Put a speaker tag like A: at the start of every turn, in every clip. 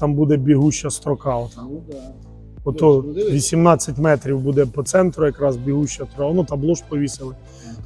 A: там буде бігуща строка. Ота.
B: Ну да.
A: Ото
B: Ну,
A: 18 метрів буде по центру, якраз бігуща трава. Ну табло ж повісили.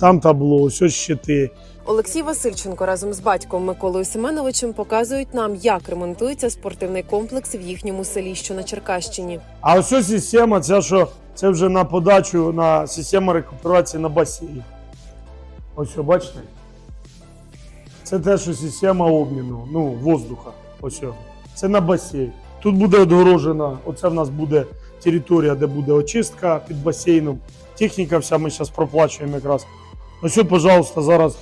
A: Там табло, ось ось щити.
C: Олексій Васильченко разом з батьком Миколою Семеновичем показують нам, як ремонтується спортивний комплекс в їхньому селі, що на Черкащині.
A: А ось ось система, ця що це вже на подачу на система рекуперації на басейн. Ось що, бачите? Це те, що система обміну, ну, воздуха. Ось. що. Це на басейн. Тут буде відгорожена, оце в нас буде територія, де буде очистка під басейном. Техніка вся ми зараз проплачуємо якраз. Ось, пожалуйста, зараз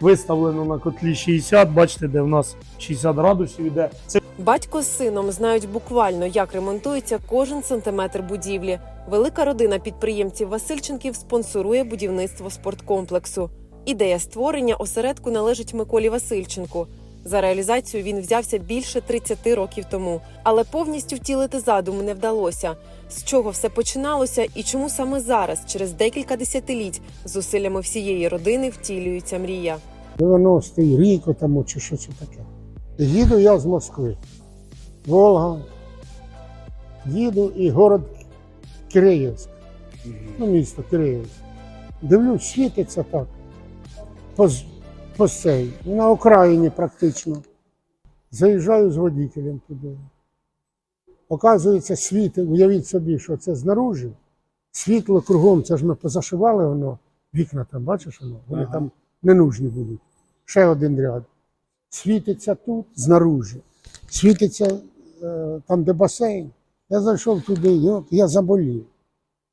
A: виставлено на котлі 60, бачите, де в нас 60 градусів іде. Це
C: Батько з сином знають буквально, як ремонтується кожен сантиметр будівлі. Велика родина підприємців Васильченків спонсорує будівництво спорткомплексу. Ідея створення осередку належить Миколі Васильченку. За реалізацію він взявся більше 30 років тому, але повністю втілити задум не вдалося. З чого все починалося і чому саме зараз, через декілька десятиліть, зусиллями всієї родини втілюється мрія.
D: 90-й рік тому, чи що це таке. Їду я з Москви. Волга. Їду і город Киреївськ. Ну, місто Киреївськ. Дивлюсь, світиться так. По, з- по цей, на окраїні практично. Заїжджаю з водителем туди. Оказується, світ, уявіть собі, що це знаружи. Світло кругом, це ж ми позашивали воно, вікна там, бачиш воно? Вони
B: Ага.
D: там не нужні будуть. Ще один ряд. Світиться тут, знаружи. Світиться е, там, де басейн. Я зайшов туди, і от я заболів.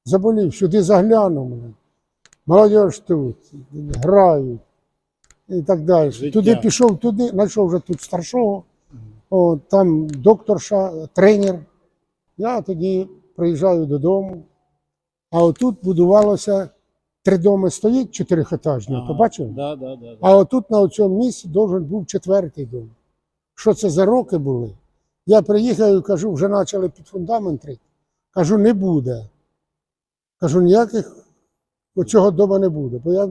D: Заболів, сюди заглянув мене. Молодіж тут, грають і так далі.
B: Життя.
D: Туди пішов, туди, знайшов вже тут старшого, о, там докторша, тренер. Я тоді приїжджаю додому, а отут будувалося три доми стоїть чотирихетажні,
B: Ага.
D: то бачив?
B: Да, да, да, да.
D: А отут на цьому місці должен був четвертий дом. Що це за роки були? Я приїхав і кажу, вже почали під фундамент рити. Кажу, не буде. Кажу, ніяких цього дома не буде. Бо я,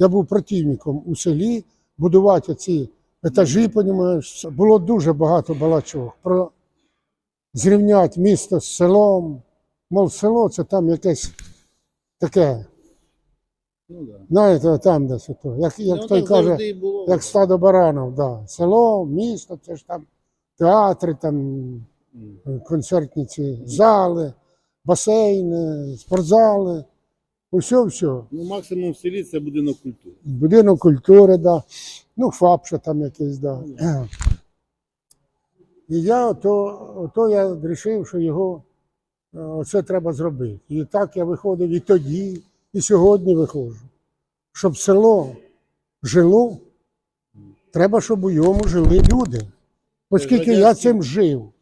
D: я був противником у селі будувати ці етажі, понімаєш. Було дуже багато балачок. Про зрівняти місто з селом. Мов село це там якесь таке,
B: Ну, да.
D: знаєте, там десь ото. Як, як
B: Ну,
D: той каже,
B: було.
D: як стадо баранів, да. село, місто, це ж там театри, там
B: М.
D: концертні ці зали, басейни, спортзали. Усе, все.
B: Ну, максимум в селі це будинок культури.
D: Будинок культури, да. ну, ФАП ще там якийсь, да. І я ото, ото я вирішив, що його е, оце треба зробити. І так я виходив і тоді, і сьогодні виходжу. Щоб село жило, треба, щоб у ньому жили люди. Оскільки я цим жив,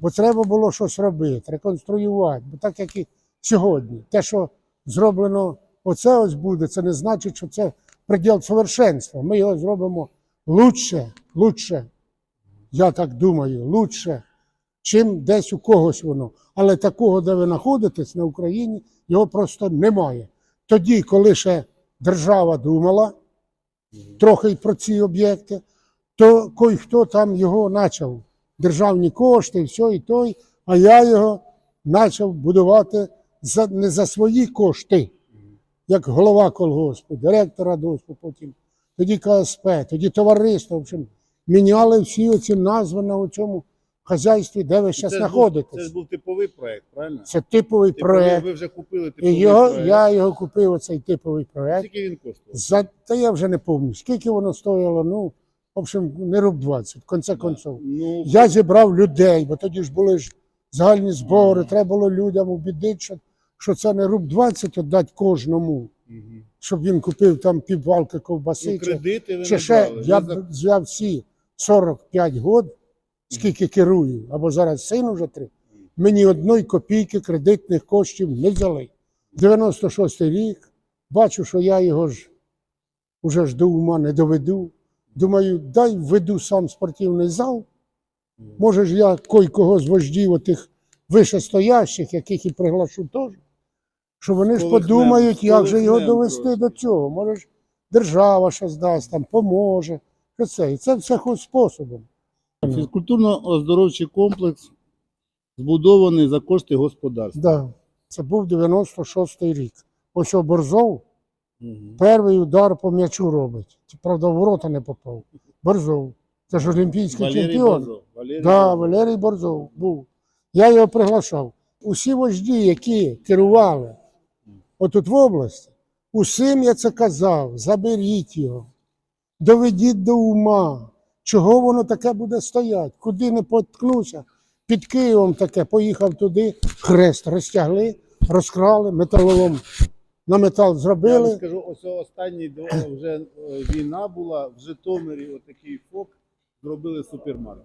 D: бо треба було щось робити, реконструювати. Бо так як і сьогодні, те, що зроблено оце ось буде, це не значить, що це приділ совершенства. Ми його зробимо лучше, лучше. Я так думаю, лучше, чим десь у когось воно. Але такого, де ви знаходитесь на Україні, його просто немає. Тоді, коли ще держава думала трохи про ці об'єкти, то кой-хто там його почав. Державні кошти, все, і той, а я його почав будувати за, не за свої кошти, як голова колгоспу, директор радоспу, потім, тоді КСП, тоді товариство. В общем, міняли всі оці назви на цьому хазяйстві, де ви зараз знаходитесь.
B: Це ж був типовий проект, правильно?
D: Це типовий
B: Типовий,
D: проект.
B: Ви вже купили
D: І
B: типовий
D: його,
B: проект.
D: я його купив, оцей типовий проект.
B: Скільки він коштував?
D: За, та я вже не пам'ятаю, скільки воно стоїло, ну, в общем, не руб 20, в кінці концов.
B: Ну,
D: Я зібрав людей, бо тоді ж були ж загальні збори, треба було людям убідити, що, що це не руб 20 віддати кожному,
B: мгм.
D: щоб він купив там піввалки ковбаси.
B: ну
D: чи-
B: кредити ви
D: чи
B: не
D: ще
B: брали.
D: я
B: Ви за-
D: б взяв всі 45 років, скільки керую, або зараз син уже три, мені одної копійки кредитних коштів не взяли. 96 рік, бачу, що я його ж уже ж до ума не доведу. Думаю, дай введу сам спортивний зал. Може ж я кой-кого з вождів отих вищестоящих, яких і приглашу теж, що вони ж подумають, як же його довести до цього. Може ж держава щось дасть, там поможе. Що це? І це все хоч способом.
B: Фізкультурно-оздоровчий комплекс Збудований за кошти господарства.
D: Да. Це був 96-й рік. Ось Борзов
B: Мгм.
D: перший удар по м'ячу робить. Правда, в ворота не попав. Борзов. Це ж олімпійський
B: Валерій
D: чемпіон.
B: Базов. Валерій
D: Да,
B: Базов.
D: Валерій Борзов був. Я його приглашав. Усі вожді, які керували отут в області, усім я це казав, заберіть його, доведіть до ума, чого воно таке буде стояти, куди не поткнуся. Під Києвом таке, поїхав туди, хрест розтягли, розкрали, металолом на метал
B: Я вам
D: зробили.
B: скажу, ось останні два вже е, війна була в Житомирі. Отакий ФОП зробили супермаркет.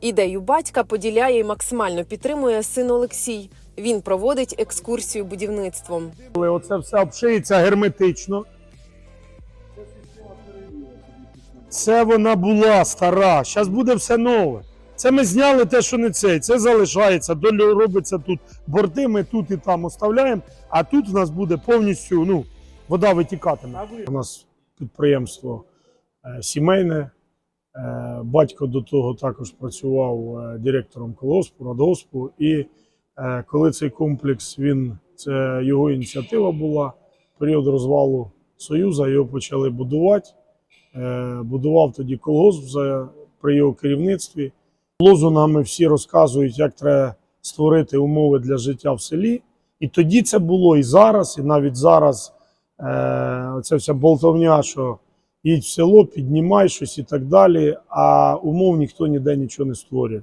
C: Ідею батька поділяє і максимально підтримує син Олексій. Він проводить екскурсію будівництвом.
A: Коли оце все обшиється герметично. Це вона була стара, зараз буде все нове. Це ми зняли те, що не цей. Це залишається, долю робиться тут борти, ми тут і там оставляємо, а тут у нас буде повністю ну, вода витікатиме. У нас підприємство е, сімейне. Е, батько до того також працював е, директором колгоспу, радгоспу. І коли цей комплекс, він, це його ініціатива була, період розвалу Союзу, його почали будувати. Е, будував тоді колгосп при його керівництві. Лозунгами всі розказують, як треба створити умови для життя в селі. І тоді це було і зараз, і навіть зараз е, оця вся болтовня, що їдь в село, піднімай щось і так далі, а умов ніхто ніде нічого не створює.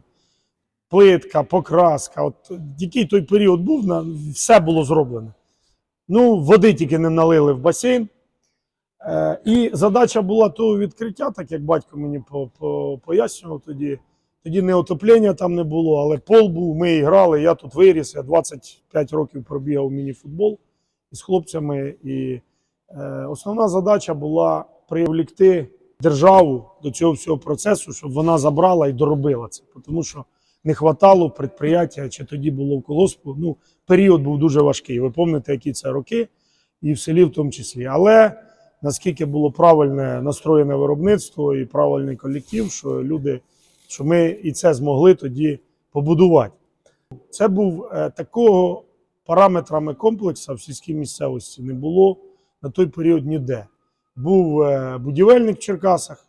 A: Плитка, покраска. От який той період був, все було зроблено. Ну, води тільки не налили в басейн. Е, і задача була того відкриття, так як батько мені по, пояснював тоді. Тоді не отоплення там не було, але пол був, ми грали. Я тут виріс, я 25 років пробігав міні-футбол із хлопцями. І е, основна задача була привлекти державу до цього всього процесу, щоб вона забрала і доробила це. Тому що не хватало предприяття, чи тоді було в колоспу. Ну, період був дуже важкий. Ви пам'ятаєте, які це роки, і в селі в тому числі. Але наскільки було правильне настроєне виробництво і правильний колектив, що люди, що ми і це змогли тоді побудувати. Це був е, такого параметрами комплексу в сільській місцевості не було на той період ніде. Був е, будівельник в Черкасах,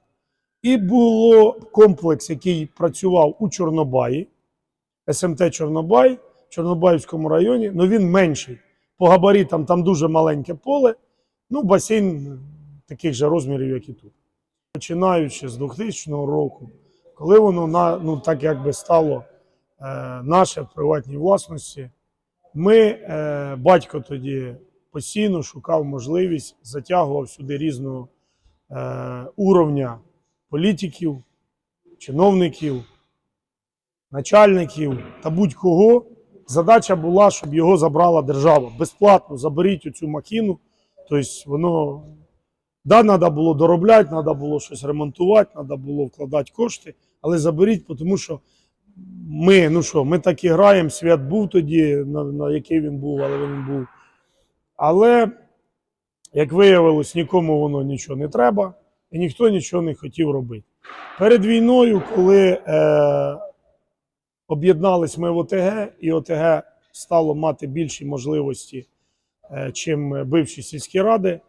A: і було комплекс, який працював у Чорнобаї, СМТ Чорнобай, в Чорнобаївському районі, але він менший. По габаритам там дуже маленьке поле, ну, басейн таких же розмірів, як і тут. Починаючи з 2000 року, коли воно на, ну, так якби стало е, наше в приватній власності, ми, е, батько тоді постійно шукав можливість, затягував сюди різного е, уровня політиків, чиновників, начальників та будь-кого. Задача була, щоб його забрала держава. Безплатно заберіть оцю махіну. Тобто воно да, треба було доробляти, треба було щось ремонтувати, треба було вкладати кошти, але заберіть, тому що ми, ну що, ми так і граємо. Свят був тоді, на, на який він був, але він був. Але, як виявилось, нікому воно нічого не треба, і ніхто нічого не хотів робити. Перед війною, коли е, об'єднались ми в ОТГ, і ОТГ стало мати більші можливості, е, чим бивші сільські ради,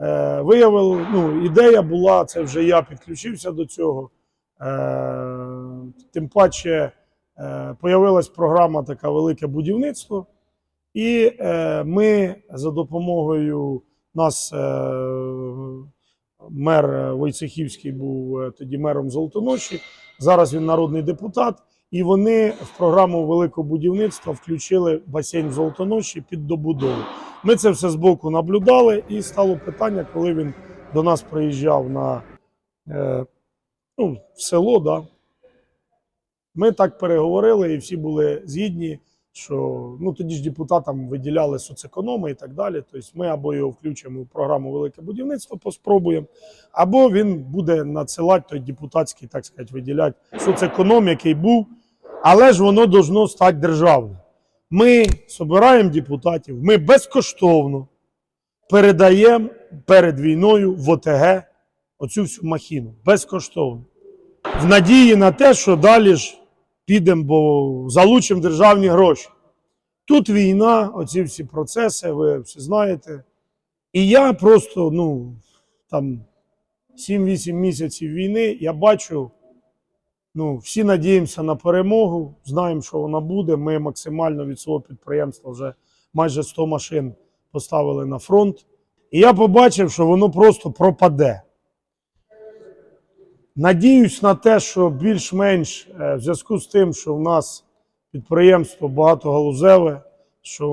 A: е, виявили, ну, ідея була, це вже я підключився до цього. Е, тим паче е, появилась програма така велике будівництво. І е, ми за допомогою нас е, мер Войцехівський був е, тоді мером Золотоноші. Зараз він народний депутат. І вони в програму великого будівництва включили басейн Золотоноші під добудову. Ми це все збоку наблюдали, і стало питання, коли він до нас приїжджав на е, ну, в село. Да. Ми так переговорили, і всі були згідні, що ну, тоді ж депутатам виділяли соцекономи і так далі. Тобто ми або його включимо в програму Велике будівництво, поспробуємо, або він буде надсилати той депутатський, так сказати, виділяти соцеконом, який був, але ж воно должно стати державним. Ми збираємо депутатів, ми безкоштовно передаємо перед війною в ОТГ оцю всю махіну. Безкоштовно. В надії на те, що далі ж підемо, бо залучимо державні гроші. Тут війна, оці всі процеси, ви всі знаєте. І я просто, ну, там 7-8 місяців війни, я бачу, ну, всі надіємося на перемогу, знаємо, що вона буде. Ми максимально від свого підприємства вже майже 100 машин поставили на фронт. І я побачив, що воно просто пропаде. Надіюсь на те, що більш-менш е, в зв'язку з тим, що в нас підприємство багатогалузеве, що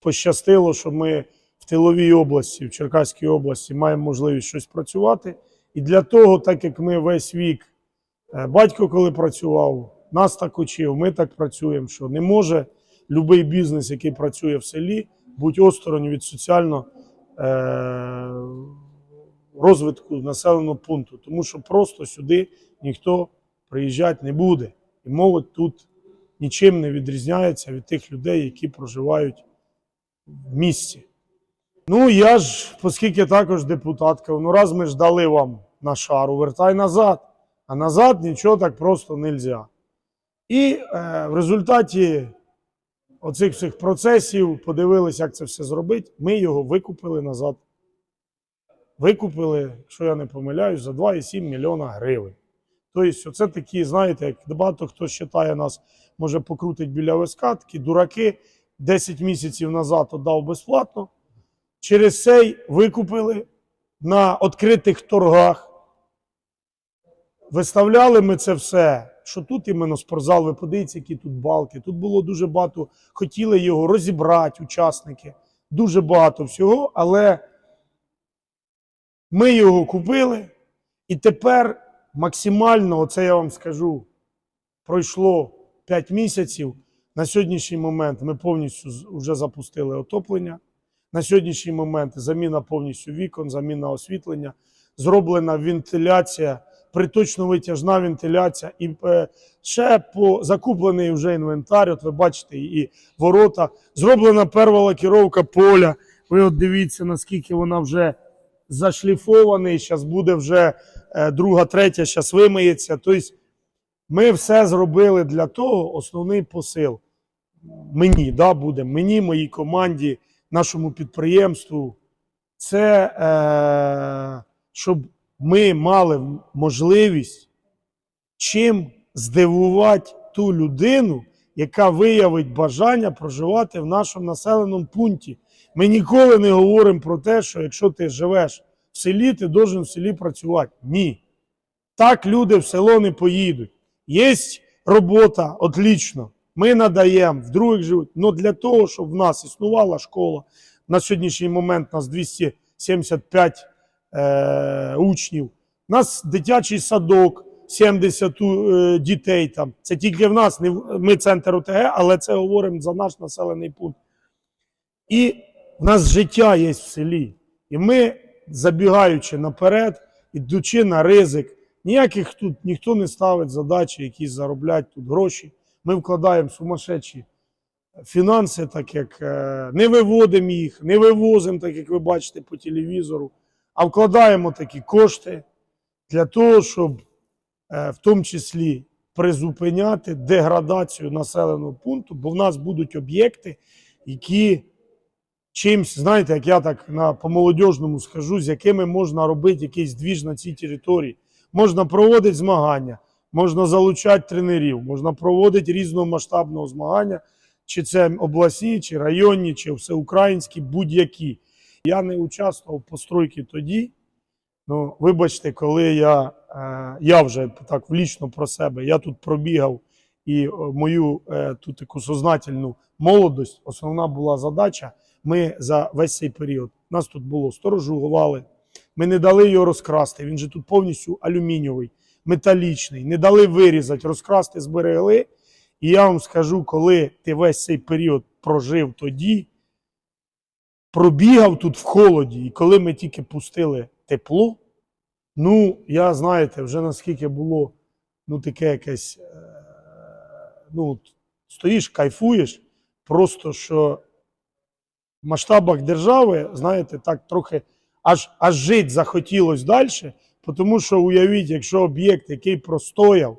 A: пощастило, що ми в тиловій області, в Черкаській області маємо можливість щось працювати. І для того, так як ми весь вік, е, батько коли працював, нас так учив, ми так працюємо, що не може будь-який бізнес, який працює в селі, бути осторонь від соціально е, розвитку населеного пункту, тому що просто сюди ніхто приїжджати не буде. І молодь тут нічим не відрізняється від тих людей, які проживають в місті. Ну, я ж, оскільки також депутатка, ну раз ми ж дали вам на шару, вертай назад. А назад нічого так просто не можна. І е, в результаті оцих всіх процесів подивилися, як це все зробити. Ми його викупили назад. Викупили, якщо я не помиляюсь, за 2,7 мільйона гривень. Тобто, це такі, знаєте, як багато хто вважає нас, може покрутить біля виска, такі дураки 10 місяців назад віддав безплатно. Через цей викупили на відкритих торгах. Виставляли ми це все, що тут іменно спортзал, ви подивіться, які тут балки. Тут було дуже багато, хотіли його розібрати, учасники. Дуже багато всього, але ми його купили, і тепер максимально, оце я вам скажу, пройшло 5 місяців. На сьогоднішній момент ми повністю вже запустили отоплення. На сьогоднішній момент заміна повністю вікон, заміна освітлення, зроблена вентиляція, приточно-витяжна вентиляція. І е, ще по закуплений вже інвентар. От ви бачите, і ворота. Зроблена перша лакіровка поля. Ви от дивіться, наскільки вона вже зашліфований. Зараз буде вже е, друга, третя, зараз вимиється. Тобто ми все зробили для того, основний посил. Мені да, буде, мені, моїй команді, нашому підприємству. Це е, щоб ми мали можливість чим здивувати ту людину, яка виявить бажання проживати в нашому населеному пункті. Ми ніколи не говоримо про те, що якщо ти живеш в селі, ти должен в селі працювати. Ні. Так люди в село не поїдуть. Є робота, отлично. Ми надаємо, в других живуть. Але для того, щоб в нас існувала школа, на сьогоднішній момент нас 275 е, учнів. У нас дитячий садок, 70 е, дітей там. Це тільки в нас, не ми центр ОТГ, але це говоримо за наш населений пункт. І в нас життя є в селі. І ми, забігаючи наперед, ідучи на ризик, ніяких тут ніхто не ставить задачі, які зароблять тут гроші. Ми вкладаємо сумасшедші фінанси, так як е, не виводимо їх, не вивозимо, так як ви бачите по телевізору, а вкладаємо такі кошти для того, щоб е, в тому числі призупиняти деградацію населеного пункту, бо в нас будуть об'єкти, які чимсь, знаєте, як я так на по-молодіжному скажу, з якими можна робити якийсь двіж на цій території. Можна проводити змагання, можна залучати тренерів, можна проводити різного змагання, чи це обласні, чи районні, чи всеукраїнські, будь-які. Я не участвував в постройці тоді. Ну, вибачте, коли я, е, я вже так влічно про себе, я тут пробігав і е, мою е, ту таку сознательну молодость, основна була задача. Ми за весь цей період, нас тут було сторожували, ми не дали його розкрасти. Він же тут повністю алюмінієвий, металічний, не дали вирізати, розкрасти, зберегли. І я вам скажу, коли ти весь цей період прожив тоді, пробігав тут в холоді, і коли ми тільки пустили тепло, ну, я знаєте, вже наскільки було ну, таке якесь, е, ну, стоїш, кайфуєш, просто що масштабах держави, знаєте, так трохи аж, аж жити захотілося далі, тому що уявіть, якщо об'єкт, який простояв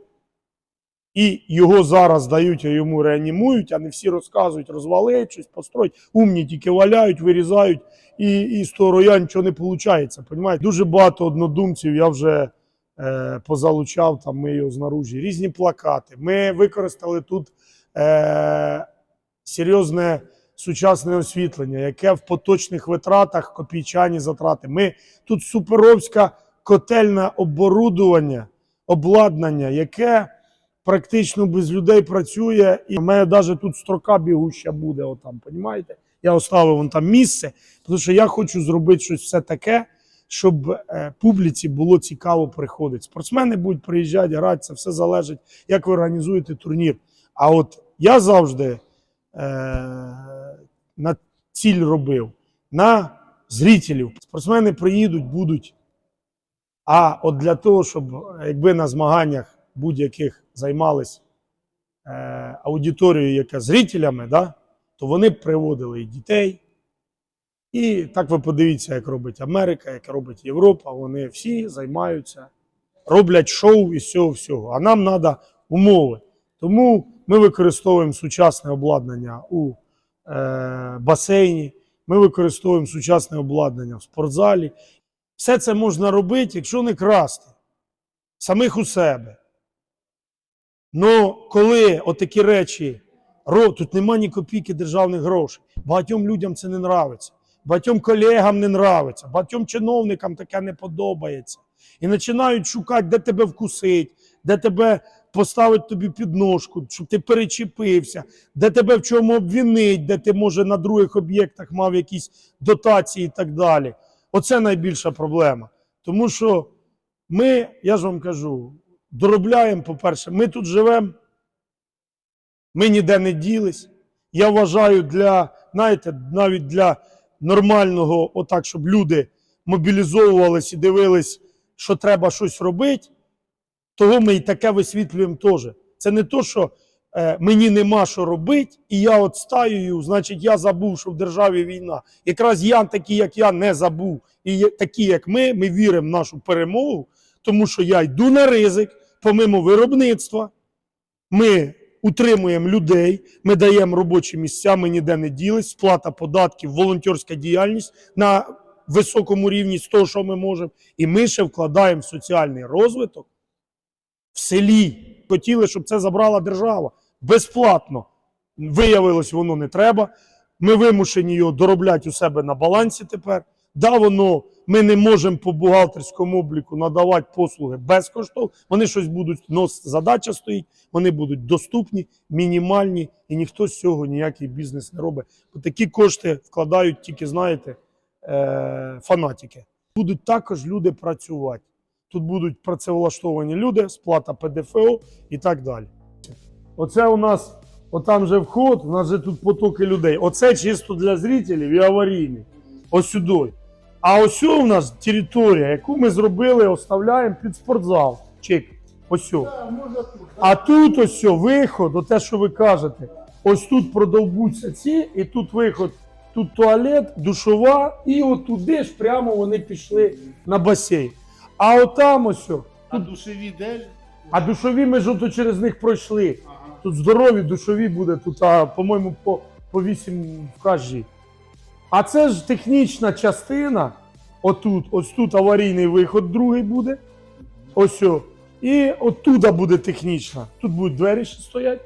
A: І його зараз дають, а йому реанімують, а не всі розказують, розвалить щось, построїть. Умні тільки валяють, вирізають, і, і з того роя нічого не виходить. Понімаєте? Дуже багато однодумців я вже е, позалучав, там ми його знаружі. Різні плакати. Ми використали тут е, серйозне сучасне освітлення, яке в поточних витратах копійчані затрати. Ми тут суперовська котельне оборудування, обладнання, яке практично без людей працює. І в мене навіть тут строка бігуща буде. Отам, понімаєте? Я оставив вон там місце, тому що я хочу зробити щось все таке, щоб е, публіці було цікаво приходити. Спортсмени будуть приїжджати, грати, це все залежить, як ви організуєте турнір. А от я завжди е, на ціль робив на зрителів. Спортсмени приїдуть, будуть. А от для того, щоб якби на змаганнях будь-яких займались е, аудиторією, яка зрителями, да, то вони приводили і дітей. І так ви подивіться, як робить Америка, як робить Європа. Вони всі займаються, роблять шоу із цього всього. А нам треба умови. Тому ми використовуємо сучасне обладнання у басейні, ми використовуємо сучасне обладнання в спортзалі. Все це можна робити, якщо не красти самих у себе. Ну, коли отакі речі, тут нема ні копійки державних грошей, багатьом людям це не нравиться, багатьом колегам не нравиться, багатьом чиновникам таке не подобається. І починають шукати, де тебе вкусить, де тебе поставить тобі підножку, щоб ти перечепився, де тебе в чому обвінить, де ти, може, на других об'єктах мав якісь дотації і так далі. Оце найбільша проблема. Тому що ми, я ж вам кажу, доробляємо, по-перше, ми тут живемо, ми ніде не ділись. Я вважаю, для, знаєте, навіть для нормального, отак, щоб люди мобілізовувались і дивились, що треба щось робити, того ми і таке висвітлюємо теж. Це не то, що е, мені нема що робити, і я отстаюю, значить, я забув, що в державі війна. Якраз я, такі, як я, не забув. І такі, як ми, ми віримо в нашу перемогу, тому що я йду на ризик, помимо виробництва. Ми утримуємо людей, ми даємо робочі місця, ми ніде не ділись, сплата податків, волонтерська діяльність на високому рівні з того, що ми можемо. І ми ще вкладаємо в соціальний розвиток в селі. Хотіли, щоб це забрала держава безплатно. Виявилось, воно не треба. Ми вимушені його доробляти у себе на балансі тепер. Да, воно ми не можемо по бухгалтерському обліку надавати послуги безкоштовно. Вони щось будуть, но задача стоїть, вони будуть доступні, мінімальні, і ніхто з цього ніякий бізнес не робить. Бо такі кошти вкладають тільки, знаєте, е- фанатики. Будуть також люди працювати. Тут будуть працевлаштовані люди, сплата ПДФО і так далі. Оце у нас, отам же вход, у нас же тут потоки людей. Оце чисто для зрителів і аварійний. Ось сюди. А ось у нас територія, яку ми зробили, оставляємо під спортзал. Чек. Ось. А тут ось виход, оте, що ви кажете. Ось тут продовбуться ці, і тут виход, тут туалет, душова, і отуди ж прямо вони пішли на басейн. А отам ось. сю,
B: А душеві де?
A: а душові ми ж ото через них пройшли. Тут здорові душові буде, тут, а, по-моєму, по, по 8 в кожній. А це ж технічна частина. Отут, ось тут аварійний виход другий буде. Ось. о. І оттуда буде технічна. Тут будуть двері ще стоять.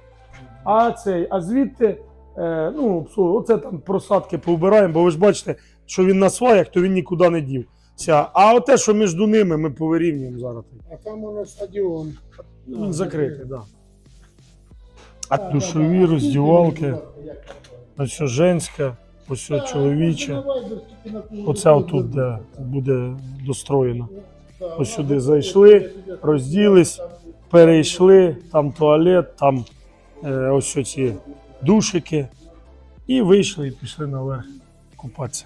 A: А цей, а звідти, е, ну, оце там просадки повбираємо, бо ви ж бачите, що він на сваях, то він нікуди не дівся. А оте, що між ними, ми повирівнюємо зараз.
D: А там воно стадіон.
A: Ну, Він закритий, так. Да. А душові роздівалки, ось що женська, ось що чоловіча. Оце отут, де буде достроєно. Ось сюди зайшли, розділись, перейшли, там туалет, там е, ось ці душики. І вийшли і пішли наверх купатися.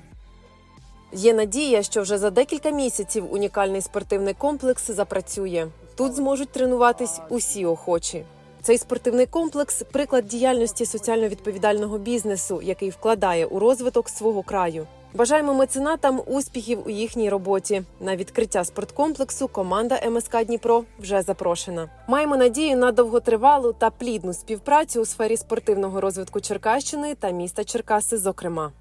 C: Є надія, що вже за декілька місяців унікальний спортивний комплекс запрацює. Тут зможуть тренуватись усі охочі. Цей спортивний комплекс приклад діяльності соціально відповідального бізнесу, який вкладає у розвиток свого краю. Бажаємо меценатам успіхів у їхній роботі. На відкриття спорткомплексу команда МСК Дніпро вже запрошена. Маємо надію на довготривалу та плідну співпрацю у сфері спортивного розвитку Черкащини та міста Черкаси, зокрема.